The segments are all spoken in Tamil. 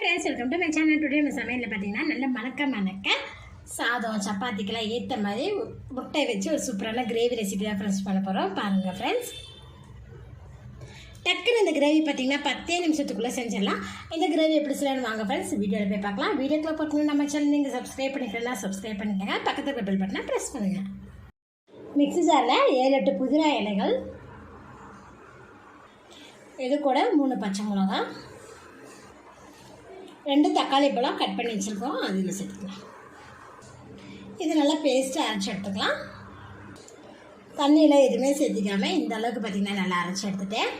Friends welcome to my channel today நம்ம சமையலில் பார்த்தீங்கன்னா நல்ல மணக்க மணக்க சாதம் சப்பாத்திக்கெல்லாம் ஏற்ற மாதிரி முட்டை வச்சு ஒரு சூப்பரான கிரேவி ரெசிபி தான் ஃப்ரெண்ட்ஸ் பண்ண போகிறோம் பாருங்கள் ஃப்ரெண்ட்ஸ் டக்குன்னு இந்த கிரேவி பார்த்தீங்கன்னா பத்தே நிமிஷத்துக்குள்ளே செஞ்சிடலாம். இந்த கிரேவி எப்படி செய்யணும் வாங்க ஃப்ரெண்ட்ஸ் வீடியோவில் போய் பார்க்கலாம். வீடியோக்கில் பார்க்கணும் நம்ம சேனல் நீங்கள் சப்ஸ்கிரைப் பண்ணிக்கலாம் சப்ஸ்கிரைப் பண்ணிக்கோங்க. பக்கத்தில் பெல் பட்டனை ப்ரெஸ் பண்ணுங்கள் மிக்ஸி ஜாரில் ஏழு எட்டு புதினா இலைகள் இது கூட மூணு பச்சை மிளகாய். ரெண்டு தக்காளி பழம் கட் பண்ணி வச்சுருக்கோம். அதில் சேர்த்துக்கலாம். இது நல்லா பேஸ்ட்டு அரைச்சி எடுத்துக்கலாம். தண்ணியில் எதுவுமே சேர்த்திக்காமல் இந்த அளவுக்கு பார்த்திங்கன்னா நல்லா அரைச்சி எடுத்துட்டேன்.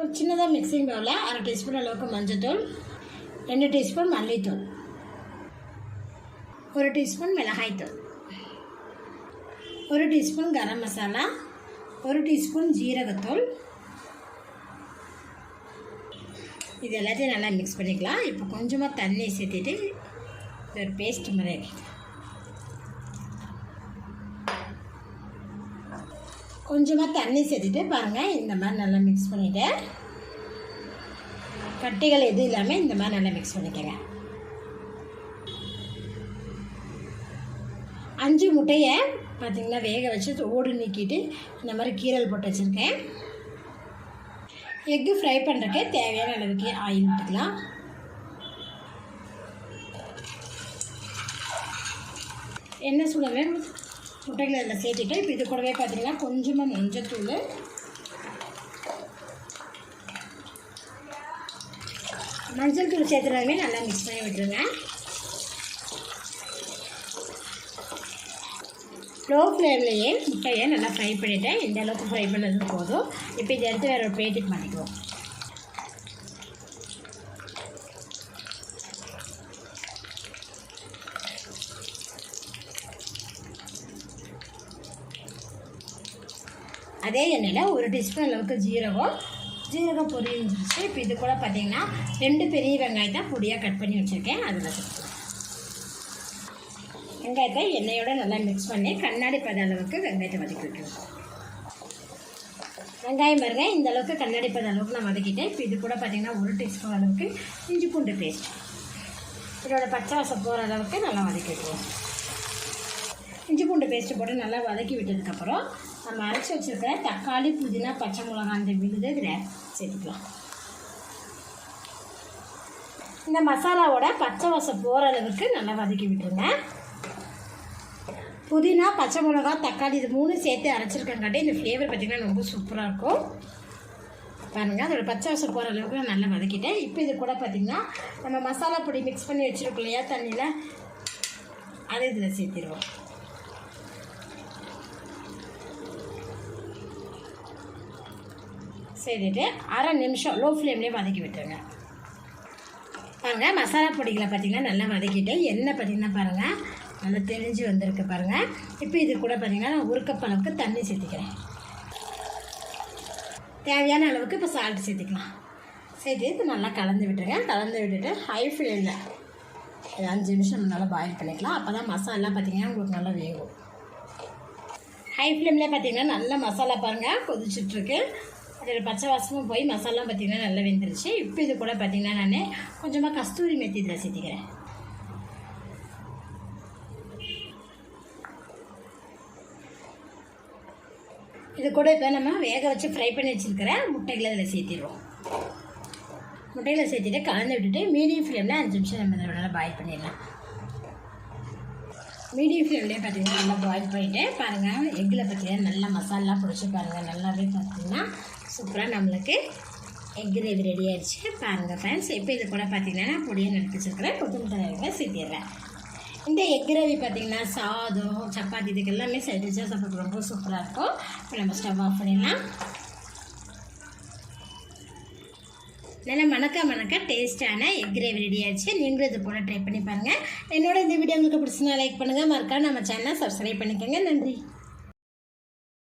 ஒரு சின்னதாக மிக்சிங் பவுலில் அரை டீஸ்பூன் அளவுக்கு மஞ்சத்தூள் ரெண்டு டீஸ்பூன் மல்லித்தூள் ஒரு டீஸ்பூன் மிளகாய்த்தூள் ஒரு டீஸ்பூன் கரம் மசாலா ஒரு டீஸ்பூன் ஜீரகத்தூள் இது எல்லாத்தையும் நல்லா மிக்ஸ் பண்ணிக்கலாம். இப்போ கொஞ்சமாக தண்ணி சேர்த்துட்டு இது ஒரு பேஸ்ட் மாதிரி கொஞ்சமாக தண்ணி சேர்த்துட்டு பாருங்கள் இந்த மாதிரி நல்லா மிக்ஸ் பண்ணிவிட்டு கட்டிகள் எதுவும் இல்லாமல் இந்த மாதிரி நல்லா மிக்ஸ் பண்ணிக்கங்க. அஞ்சு முட்டையை பார்த்திங்கன்னா வேக வச்சு ஓடு நீக்கிட்டு இந்த மாதிரி கீரல் போட்டு வச்சுருக்கேன். எக்கு ஃப்ரை பண்ணுறக்கே தேவையான அளவுக்கு ஆயில் விட்டுக்கலாம் எண்ணெய் சூடவே முட்டைகளை அதில் சேர்த்துட்டு இப்போ இது கூடவே பார்த்தீங்கன்னா கொஞ்சமாக மஞ்சத்தூள். மஞ்சள் தூள் சேர்த்துனாலுமே நல்லா மிக்ஸ் பண்ணி விட்டுருங்க. லோ ஃப்ளேம்லேயே முட்டையை நல்லா ஃப்ரை பண்ணிவிட்டேன் இந்த அளவுக்கு ஃப்ரை பண்ணது போதும். இப்போ இதை எடுத்து வேறு ஒரு பிளேட்டுக்கு மாட்டிக்குவோம். அதே எண்ணெயில் ஒரு டீஸ்பூன் அளவுக்கு ஜீரகம். ஜீரகம் பொரிஞ்சிருச்சு. இப்போ இது கூட பார்த்தீங்கன்னா ரெண்டு பெரிய வெங்காயத்தை பொடியாக கட் பண்ணி வச்சுருக்கேன். அதில் சேர்த்துக்கலாம் வெங்காயத்தை எண்ணெயோட நல்லா மிக்ஸ் பண்ணி கண்ணாடி பத அளவுக்கு வெங்காயத்தை வதக்கி விட்டுருவோம் வெங்காயம் பாருங்க இந்த அளவுக்கு கண்ணாடி பத அளவுக்கு நான் வதக்கிட்டேன். இப்போ இது கூட பார்த்திங்கன்னா ஒரு டீஸ்பூன் அளவுக்கு இஞ்சி பூண்டு பேஸ்ட் இதோட பச்சை வாசம் போகிற அளவுக்கு நல்லா வதக்கி விட்டுருவோம் இஞ்சி பூண்டு பேஸ்ட்டு போட்டு நல்லா வதக்கி விட்டதுக்கப்புறம் நம்ம அரைச்சி வச்சுருக்கிற தக்காளி புதினா பச்சை மிளகாய் அந்த விழுது இதில் சேர்த்துக்கலாம். இந்த மசாலாவோட பச்சை வாசம் போகிற அளவுக்கு நல்லா வதக்கி விட்டுருங்க. புதினா பச்சை மிளகா தக்காளி இது மூணு சேர்த்து அரைச்சிருக்கங்காட்டி இந்த ஃப்ளேவர் பார்த்திங்கன்னா ரொம்ப சூப்பராக இருக்கும். பாருங்கள் அதோட பச்சை வசம் போகிற அளவுக்கு நான் நல்லா வதக்கிட்டேன். இப்போ இது கூட பார்த்திங்கன்னா நம்ம மசாலா பொடி மிக்ஸ் பண்ணி வச்சுருக்கோம் இல்லையா தண்ணியில்? அதை இதில் சேர்த்திடுவோம். சேர்த்துட்டு அரை நிமிஷம் லோ ஃப்ளேம்லேயே வதக்கி விட்டுருங்க. பாருங்கள் மசாலா பொடிகளை பார்த்திங்கன்னா நல்லா வதக்கிட்டு எண்ணெய் பார்த்திங்கன்னா பாருங்கள் நல்லா தெளிஞ்சு வந்திருக்கு பாருங்கள் இப்போ இது கூட பார்த்திங்கன்னா நான் ஒரு கப் அளவுக்கு தண்ணி சேர்த்திக்கிறேன். தேவையான அளவுக்கு இப்போ சால்ட் சேர்த்திக்கலாம். சேர்த்து இது நல்லா கலந்து விட்டுருங்க. கலந்து விட்டுட்டு ஹை ஃப்ளேமில் ஒரு அஞ்சு நிமிஷம் நல்லா பாயில் பண்ணிக்கலாம். அப்போ தான் மசாலா பார்த்திங்கன்னா உங்களுக்கு நல்லா வேகும். ஹை ஃப்ளேமில் பார்த்திங்கன்னா நல்ல மசாலா பாருங்கள் கொதிச்சிட்ருக்கு. அதில் பச்சை வாசமும் போய் மசாலாம் பார்த்திங்கன்னா நல்லா வெந்துருச்சு. இப்போ இது கூட பார்த்திங்கன்னா நான் கொஞ்சமாக கஸ்தூரி மெத்தி இதில் சேர்த்திக்கிறேன். இது கூட இப்போ நம்ம வேக வச்சு ஃப்ரை பண்ணி வச்சுருக்கிற முட்டைகளை இதில் சேர்த்திடுவோம் முட்டையில் சேர்த்துட்டு கலந்து விட்டுட்டு மீடியம் ஃப்ளேமில் அஞ்சு நிமிஷம் நம்ம இதை நல்லா பாயில் பண்ணிடலாம். மீடியம் ஃப்ளேம்லேயே பார்த்தீங்கன்னா நல்லா பாயில் பண்ணிவிட்டு பாருங்கள் எக்கில் பார்த்தீங்கன்னா நல்லா மசாலாலாம் பிடிச்சி பாருங்கள் நல்லாவே பார்த்தீங்கன்னா சூப்பராக நம்மளுக்கு எக் கிரேவி ரெடி ஆயிடுச்சு பாருங்கள் ஃப்ரெண்ட்ஸ் இப்போ இது கூட பார்த்தீங்கன்னா நான் பொடியை நடுத்து கொத்தமல்லி தலைவரை சேர்த்திடுறேன். இந்த எக் கிரேவி பார்த்தீங்கன்னா சாதம் சப்பாத்தி இதுக்கு எல்லாமே சைடிஷாக சாப்பிட்றது ரொம்ப சூப்பராக இருக்கும். இப்போ நம்ம ஸ்டவ் ஆஃப் பண்ணிடலாம். நல்லா மணக்க மணக்க டேஸ்ட்டான எக் கிரேவி ரெடி ஆயிடுச்சு. நீங்களும் இது போல் ட்ரை பண்ணி பாருங்கள் என்னோட இந்த வீடியோ உங்களுக்கு பிடிச்சினா லைக் பண்ணுங்கள் மறக்காம நம்ம சேனலை சப்ஸ்கிரைப் பண்ணிக்கோங்க. நன்றி.